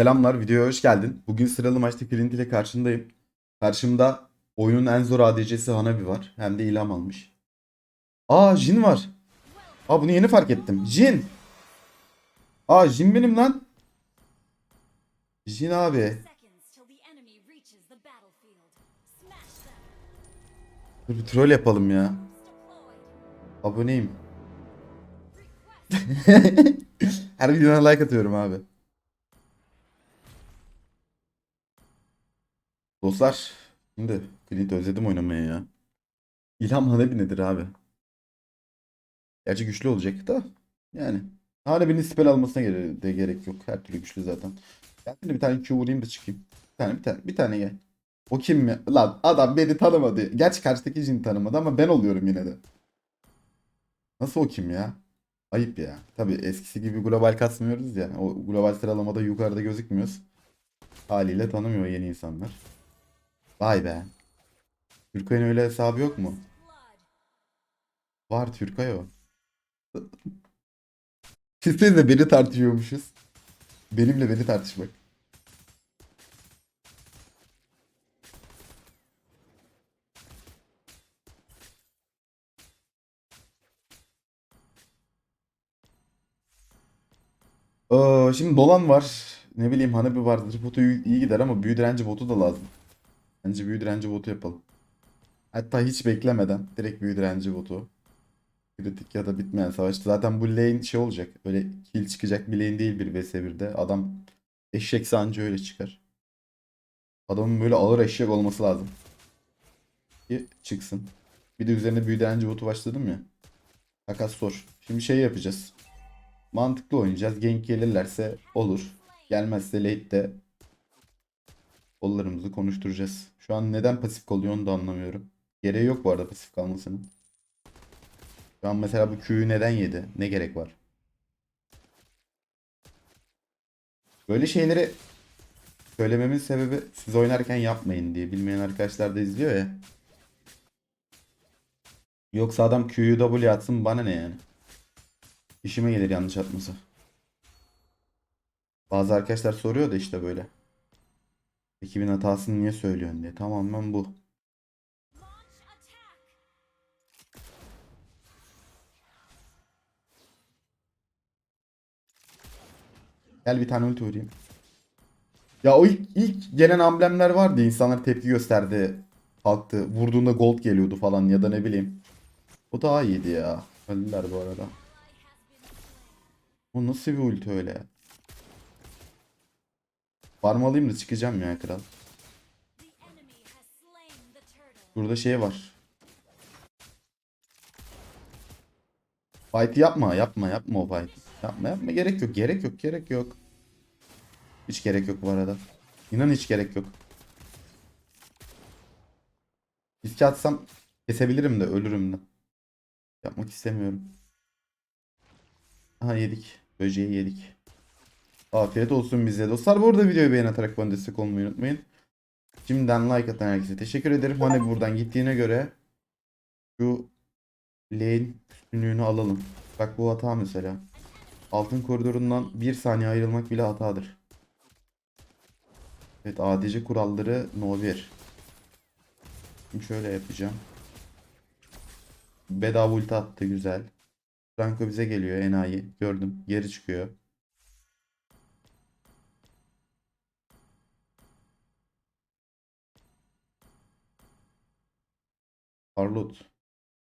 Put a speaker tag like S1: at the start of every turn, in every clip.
S1: Selamlar, videoya hoş geldin. Bugün sıralı maçta Clint ile karşındayım. Karşımda oyunun en zor ADC'si Hanabi var. Hem de ilham almış. Aa Jin var. Aa bunu yeni fark ettim. Jin. Aa Jin benim lan. Jin abi. Dur bir troll yapalım ya. Aboneyim. Her videona like atıyorum abi. Dostlar, şimdi Clint özledim oynamayı ya. İlham Hanabi nedir abi? Gerçi güçlü olacak da yani. Hanabi'nin spell almasına gere- de gerek yok. Her türlü güçlü zaten. Şimdi bir tane Q vurayım da çıkayım. Bir tane bir tane bir tane gel. O kim mi? Lan adam beni tanımadı. Gerçi karşıdaki Jin tanımadı ama ben oluyorum yine de. Nasıl o kim ya? Ayıp ya. Tabii eskisi gibi global kasmıyoruz ya. O global sıralamada yukarıda gözükmüyoruz. Haliyle tanımıyor yeni insanlar. Vay be. Türkay'ın öyle hesabı yok mu? Var Türkay o. Siz de beni tartışıyormuşuz. Benimle beni tartışmak. Ee, şimdi dolan var. Ne bileyim Hanabi vardır. Botu iyi gider ama büyü direnci botu da lazım. Bence büyü direnci botu yapalım. Hatta hiç beklemeden direkt büyü direnci botu. Kritik ya da bitmeyen savaşta. Zaten bu lane şey olacak. Böyle kill çıkacak bir lane değil bir vs 1'de. Adam eşek sancı öyle çıkar. Adamın böyle ağır eşek olması lazım. Ki çıksın. Bir de üzerine büyü direnci botu başladım ya. Takas zor. Şimdi şey yapacağız. Mantıklı oynayacağız. Gank gelirlerse olur. Gelmezse late'de kollarımızı konuşturacağız. Şu an neden pasif kalıyor onu da anlamıyorum. Gereği yok bu arada pasif kalmasının. Şu an mesela bu Q'yu neden yedi? Ne gerek var? Böyle şeyleri söylememin sebebi siz oynarken yapmayın diye. Bilmeyen arkadaşlar da izliyor ya. Yoksa adam Q'yu W atsın bana ne yani? İşime gelir yanlış atması. Bazı arkadaşlar soruyor da işte böyle. Ekibin hatasını niye söylüyorsun diye. Tamamen bu. Gel bir tane ulti vurayım. Ya o ilk, ilk gelen amblemler vardı. İnsanlar tepki gösterdi. Kalktı. Vurduğunda gold geliyordu falan ya da ne bileyim. O daha iyiydi ya. Öldüler bu arada. O nasıl bir ulti öyle? Farm alayım da çıkacağım ya kral. Burada şey var. Fight yapma, yapma, yapma o fight. Yapma, yapma. Gerek yok, gerek yok, gerek yok. Hiç gerek yok bu arada. İnan hiç gerek yok. Riske atsam kesebilirim de ölürüm de. Yapmak istemiyorum. Aha yedik. Böceği yedik. Afiyet olsun bize dostlar. Bu arada videoyu beğen atarak bana destek olmayı unutmayın. Şimdiden like atan herkese teşekkür ederim. Hani buradan gittiğine göre şu lane üstünlüğünü alalım. Bak bu hata mesela. Altın koridorundan bir saniye ayrılmak bile hatadır. Evet ADC kuralları no 1. Şimdi şöyle yapacağım. Bedava ulti attı güzel. Franco bize geliyor enayi. Gördüm. Geri çıkıyor. Charlotte.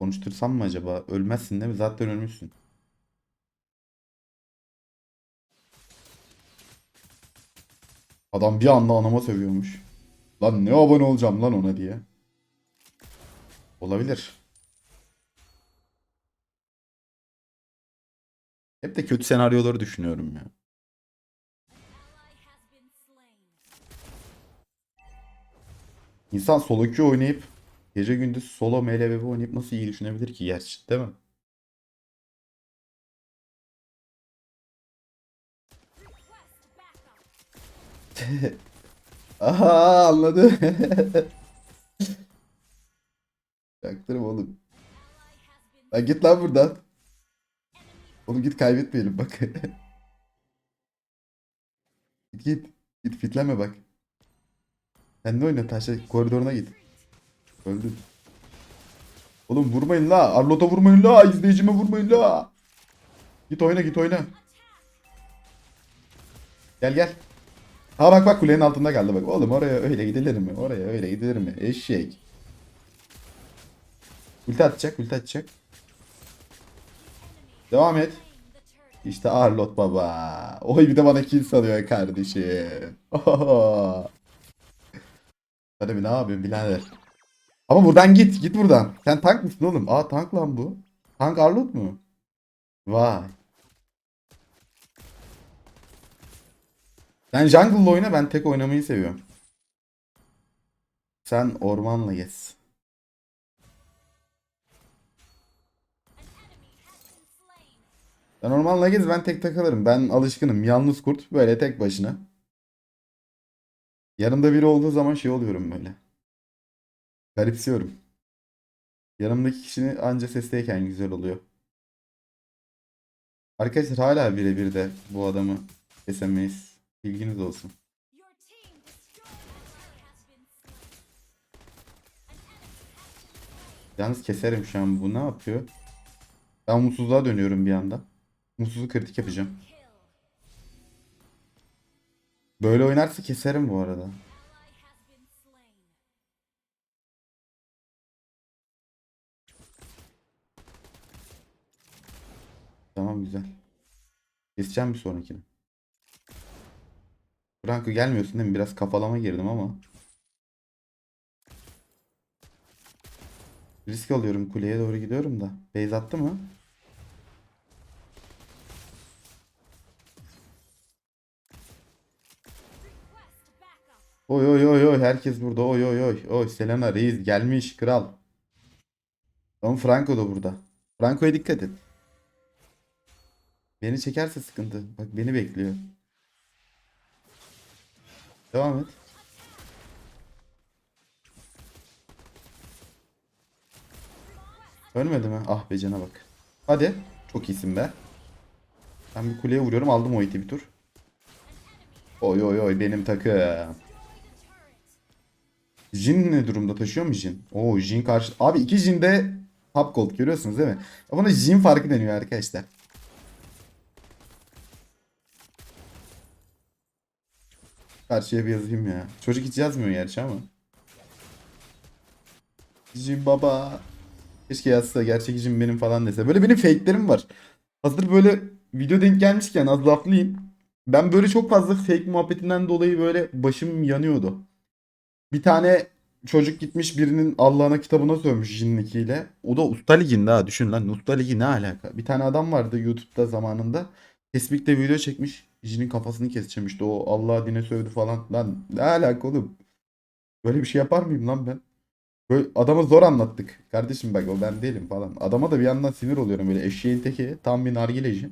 S1: Konuştursam mı acaba? Ölmezsin değil mi? Zaten ölmüşsün. Adam bir anda anama sövüyormuş. Lan ne abone olacağım lan ona diye. Olabilir. Hep de kötü senaryoları düşünüyorum ya. İnsan solo oynayıp gece gündüz solo MLBB oynayıp nasıl iyi düşünebilir ki gerçi değil mi? Aha anladı. Çaktırım oğlum. Lan git lan buradan. Oğlum git kaybetmeyelim bak. Git git. Git fitlenme bak. Sen ne oyna taşla koridoruna git. Öldün. Oğlum vurmayın la. Arlot'a vurmayın la. İzleyicime vurmayın la. Git oyna git oyna. Gel gel. Ha bak bak kulenin altında kaldı bak. Oğlum oraya öyle gidilir mi? Oraya öyle gidilir mi? Eşek. Ulti atacak, ulti atacak. Devam et. İşte Arlot baba. Oy bir de bana kill salıyor kardeşim. Oho. Hadi bir ne yapıyorsun birader? Ama buradan git, git buradan. Sen tank mısın oğlum? Aa tank lan bu. Tank Arlot mu? Vay. Sen jungle'la oyna ben tek oynamayı seviyorum. Sen ormanla gez. Sen ormanla gez ben tek takılırım. Ben alışkınım. Yalnız kurt böyle tek başına. Yanımda biri olduğu zaman şey oluyorum böyle. Garipsiyorum. Yanımdaki kişinin anca sesteyken güzel oluyor. Arkadaşlar hala birebir de bu adamı kesemeyiz. Bilginiz olsun. Yalnız keserim şu an. Bu ne yapıyor? Ben mutsuzluğa dönüyorum bir anda. Mutsuzluk kritik yapacağım. Böyle oynarsa keserim bu arada. Tamam güzel. Keseceğim bir sonrakini. Franco gelmiyorsun değil mi? Biraz kafalama girdim ama. Risk alıyorum. Kuleye doğru gidiyorum da. Base attı mı? Oy oy oy oy. Herkes burada. Oy oy oy. Oy Selena reis gelmiş. Kral. Oğlum Franco da burada. Franco'ya dikkat et. Beni çekerse sıkıntı. Bak beni bekliyor. Devam et. Ölmedi mi? Ah be cana bak. Hadi. Çok iyisin be. Ben bir kuleye vuruyorum. Aldım o iti bir tur. Oy oy oy benim takım. Jin ne durumda taşıyor mu Jin? Oo Jin karşı... Abi iki Jin de top gold görüyorsunuz değil mi? Buna Jin farkı deniyor arkadaşlar. Karşıya bir yazayım ya. Çocuk hiç yazmıyor gerçi ama. Jin baba. Keşke yazsa gerçek Jin benim falan dese. Böyle benim fake'lerim var. Hazır böyle video denk gelmişken az laflayayım. Ben böyle çok fazla fake muhabbetinden dolayı böyle başım yanıyordu. Bir tane çocuk gitmiş birinin Allah'ına kitabına sövmüş jinnikiyle. O da Usta Ligi'nde ha düşün lan. Usta Ligi ne alaka? Bir tane adam vardı YouTube'da zamanında. Facebook'te video çekmiş. Jin'in kafasını keseceğim işte o Allah dine sövdü falan. Lan ne alaka oğlum? Böyle bir şey yapar mıyım lan ben? Böyle adama zor anlattık. Kardeşim bak o ben değilim falan. Adama da bir yandan sinir oluyorum böyle eşeğin teki. Tam bir nargileci.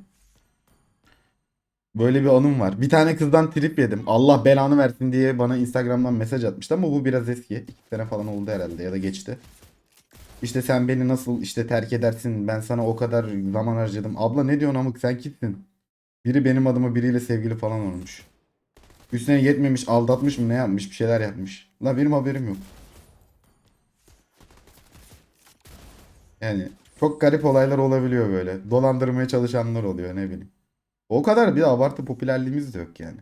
S1: Böyle bir anım var. Bir tane kızdan trip yedim. Allah belanı versin diye bana Instagram'dan mesaj atmıştı ama bu biraz eski. İki sene falan oldu herhalde ya da geçti. İşte sen beni nasıl işte terk edersin? Ben sana o kadar zaman harcadım. Abla ne diyorsun amık sen kimsin? Biri benim adıma biriyle sevgili falan olmuş. Üstüne yetmemiş aldatmış mı ne yapmış bir şeyler yapmış. La benim haberim yok. Yani çok garip olaylar olabiliyor böyle. Dolandırmaya çalışanlar oluyor ne bileyim. O kadar bir abartı popülerliğimiz de yok yani.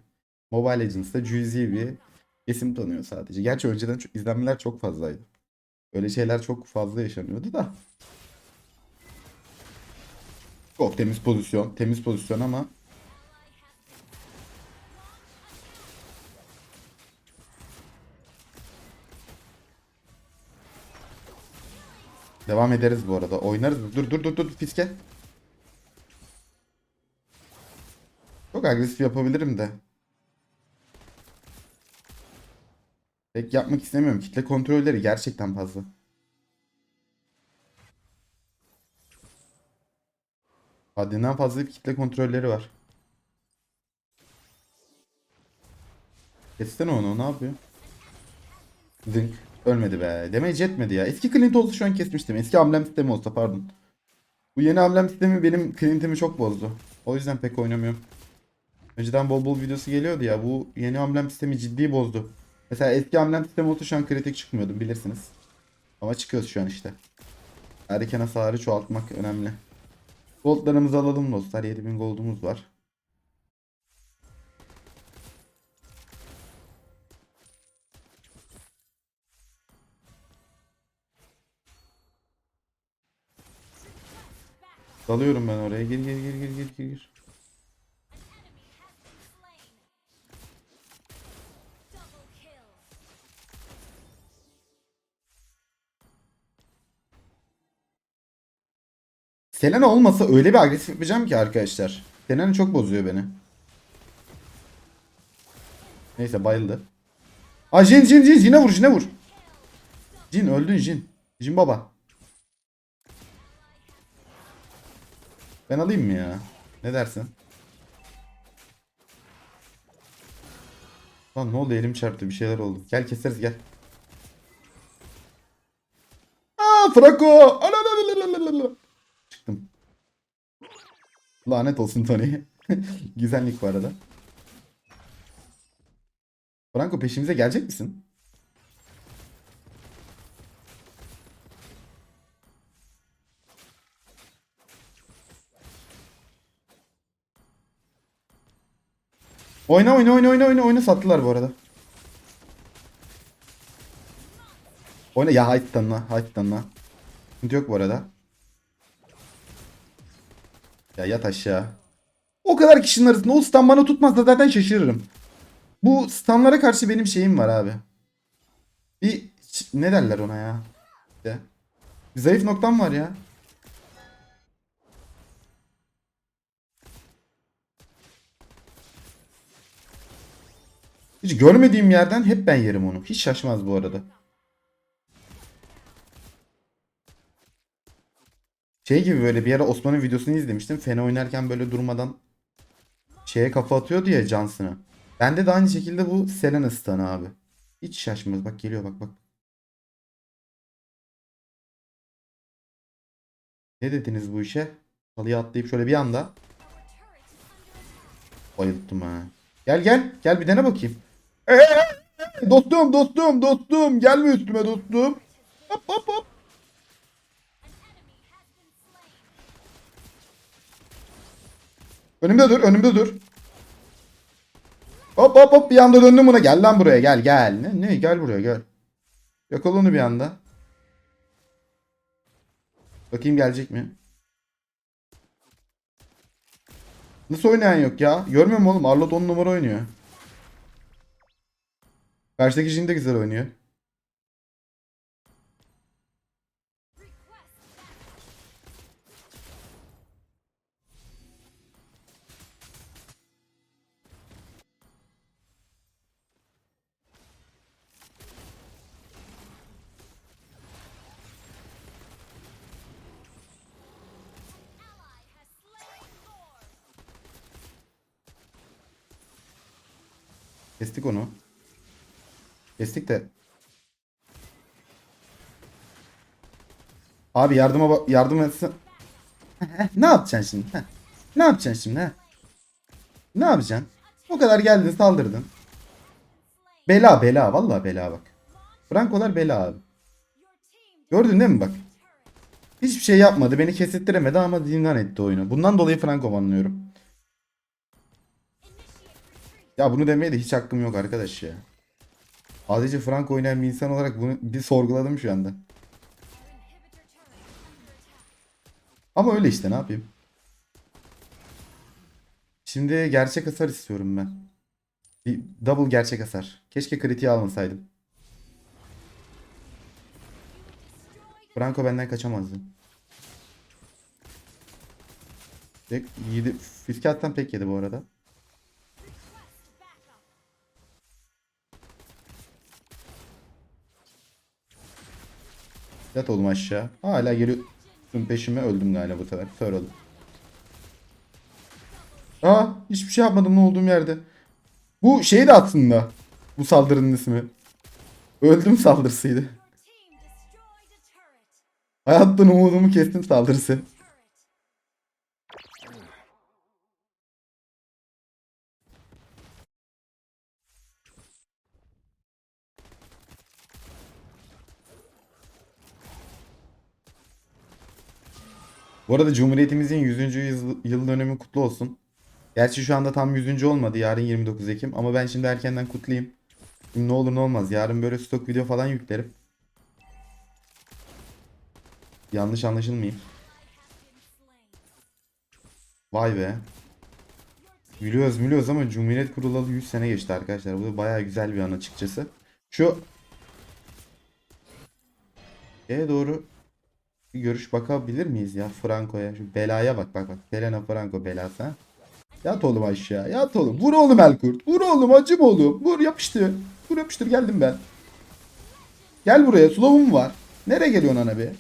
S1: Mobile Legends'ta Juicy bir isim tanıyor sadece. Gerçi önceden çok, izlenmeler çok fazlaydı. Öyle şeyler çok fazla yaşanıyordu da. Çok temiz pozisyon. Temiz pozisyon ama Devam ederiz bu arada. Oynarız. Dur dur dur dur fiske. Çok agresif yapabilirim de. Pek yapmak istemiyorum. Kitle kontrolleri gerçekten fazla. Haddinden fazla bir kitle kontrolleri var. Kessene onu. Ne yapıyor? Zınk. Ölmedi be. Damage etmedi ya. Eski Clint olsa şu an kesmiştim. Eski amblem sistemi olsa pardon. Bu yeni amblem sistemi benim Clint'imi çok bozdu. O yüzden pek oynamıyorum. Önceden bol bol videosu geliyordu ya. Bu yeni amblem sistemi ciddi bozdu. Mesela eski amblem sistemi olsa şu an kritik çıkmıyordum bilirsiniz. Ama çıkıyoruz şu an işte. Erken hasarı çoğaltmak önemli. Goldlarımızı alalım dostlar. 7000 goldumuz var. Dalıyorum ben oraya. Gir gir gir gir gir gir. Selena olmasa öyle bir agresif yapacağım ki arkadaşlar. Selena çok bozuyor beni. Neyse bayıldı. Aa Jin Jin Jin Jin'e vur Jin'e vur. Jin öldün Jin. Jin baba. Ben alayım mı ya? Ne dersin? Lan ne oldu elim çarptı bir şeyler oldu. Gel keseriz gel. Aa Franco. Çıktım. Lanet olsun Tony. Güzellik bu arada. Franco peşimize gelecek misin? Oyna oyna oyna oyna oyna oyna sattılar bu arada. Oyna ya hayt tanına hayt tanına. Sıkıntı yok bu arada. Ya yat aşağı. O kadar kişinin arasında o stun bana tutmazsa zaten şaşırırım. Bu stunlara karşı benim şeyim var abi. Bir ne derler ona ya? İşte. Zayıf noktam var ya. Hiç görmediğim yerden hep ben yerim onu. Hiç şaşmaz bu arada. Şey gibi böyle bir ara Osman'ın videosunu izlemiştim. Fena oynarken böyle durmadan şeye kafa atıyordu ya Johnson'a. Bende de aynı şekilde bu Selena stun'ı abi. Hiç şaşmaz. Bak geliyor bak bak. Ne dediniz bu işe? Halıya atlayıp şöyle bir anda bayılttım ha. Gel gel. Gel bir dene bakayım. Ee, dostum dostum dostum. Gelme üstüme dostum. Hop hop hop. Önümde dur, önümde dur. Hop hop hop bir anda döndüm buna. Gel lan buraya gel gel. Ne, ne gel buraya gel. Yakala onu bir anda. Bakayım gelecek mi? Nasıl oynayan yok ya? Görmüyor musun oğlum? Arlot 10 numara oynuyor. Karşıdaki Jin de güzel oynuyor. Kestik onu. Kestik de. Abi yardıma yardım etsin. ne yapacaksın şimdi? Ne yapacaksın şimdi? Ne yapacaksın? O kadar geldin saldırdın. Bela bela vallahi bela bak. Frankolar bela abi. Gördün değil mi bak? Hiçbir şey yapmadı. Beni kesittiremedi ama zindan etti oyunu. Bundan dolayı Franco banlıyorum. Ya bunu demeye de hiç hakkım yok arkadaş ya. Sadece Franco oynayan bir insan olarak bunu bir sorguladım şu anda. Ama öyle işte ne yapayım. Şimdi gerçek hasar istiyorum ben. Bir double gerçek hasar. Keşke kritiği almasaydım. Franco benden kaçamazdı. Tek yedi. Fiskattan pek yedi bu arada. Yat oğlum aşağı. Hala geliyorsun peşime öldüm galiba bu sefer. Kör oldum. Aa hiçbir şey yapmadım ne olduğum yerde. Bu şey de aslında. Bu saldırının ismi. Öldüm saldırısıydı. Hayattan umudumu kestim saldırısı. Bu arada Cumhuriyetimizin 100. yıl, dönümü kutlu olsun. Gerçi şu anda tam 100. olmadı. Yarın 29 Ekim. Ama ben şimdi erkenden kutlayayım. Şimdi ne olur ne olmaz. Yarın böyle stok video falan yüklerim. Yanlış anlaşılmayayım. Vay be. Gülüyoruz gülüyoruz ama Cumhuriyet kurulalı 100 sene geçti arkadaşlar. Bu da bayağı güzel bir an açıkçası. Şu E doğru görüş bakabilir miyiz ya Franco'ya? Şu belaya bak bak bak. Helena Franco belası ha. Yat oğlum aşağı. Yat oğlum. Vur oğlum Elkurt. Vur oğlum acım oğlum. Vur yapıştır. Vur yapıştır geldim ben. Gel buraya. Slow'um var. Nereye geliyorsun ana be?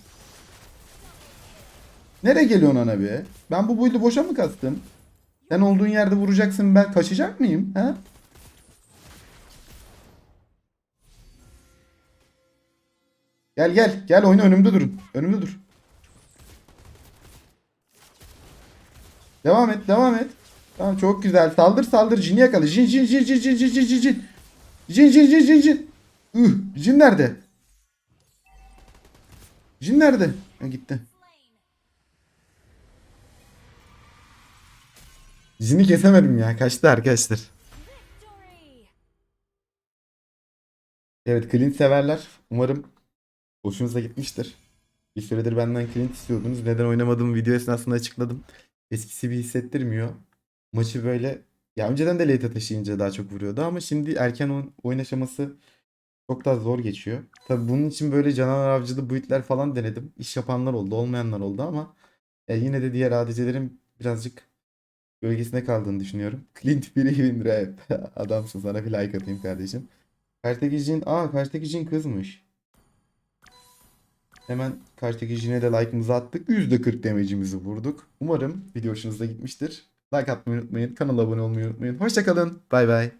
S1: Nereye geliyorsun ana be? Ben bu build'i boşa mı kastım? Sen olduğun yerde vuracaksın ben kaçacak mıyım? He? Gel gel. Gel oyna önümde durun. Önümde dur. Devam et. Devam et. Tamam çok güzel. Saldır saldır. Jin'i yakala. Jin jin jin jin jin jin jin jin jin. Jin jin jin jin jin. Üh. Jin nerede? Jin nerede? Ha, gitti. Jin'i kesemedim ya. Kaçtı arkadaşlar. Evet Clint severler. Umarım hoşunuza gitmiştir. Bir süredir benden Clint istiyordunuz. Neden oynamadığımı video esnasında açıkladım. Eskisi bir hissettirmiyor. Maçı böyle ya önceden de late taşıyınca daha çok vuruyordu ama şimdi erken oyun, aşaması çok daha zor geçiyor. Tabii bunun için böyle canavar avcılı build'ler falan denedim. İş yapanlar oldu, olmayanlar oldu ama ya yine de diğer ADC'lerin birazcık gölgesinde kaldığını düşünüyorum. Clint win rap. Adamsın sana bir like atayım kardeşim. Karşıdaki Jin, aa karşıdaki Jin kızmış. Hemen karşıdaki Jin'e de like'ımızı attık. %40 damage'imizi vurduk. Umarım video hoşunuza gitmiştir. Like atmayı unutmayın. Kanala abone olmayı unutmayın. Hoşçakalın. Bay bay.